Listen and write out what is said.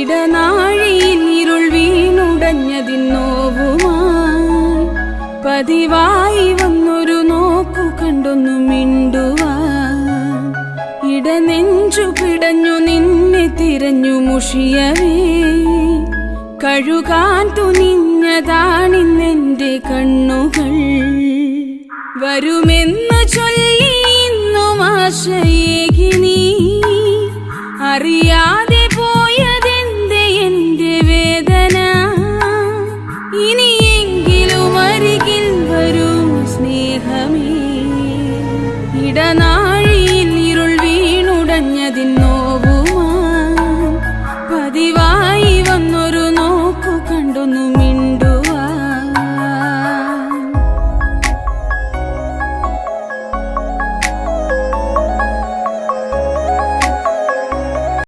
ഇടനാഴിയിൽ ഇരുൾ വീണുടഞ്ഞതിന്നോവുമായി. പതിവായി വന്നൊരു നോക്കു കണ്ടൊന്നു മിണ്ടുവാ ഇടനെഞ്ചു പിടഞ്ഞു നിന്നെ തിരഞ്ഞു മുഷിയവേ. കഴുകാൻ തുനിഞ്ഞതാണിന്നെന്റെ കണ്ണുകൾ. വരുമെന്ന് ചൊല്ലി ഇന്നും ആശയേകി നീ. അറിയാതെ ഇടനാഴിയിൽ ഇരുൾ വീണുടഞ്ഞതിന്നു.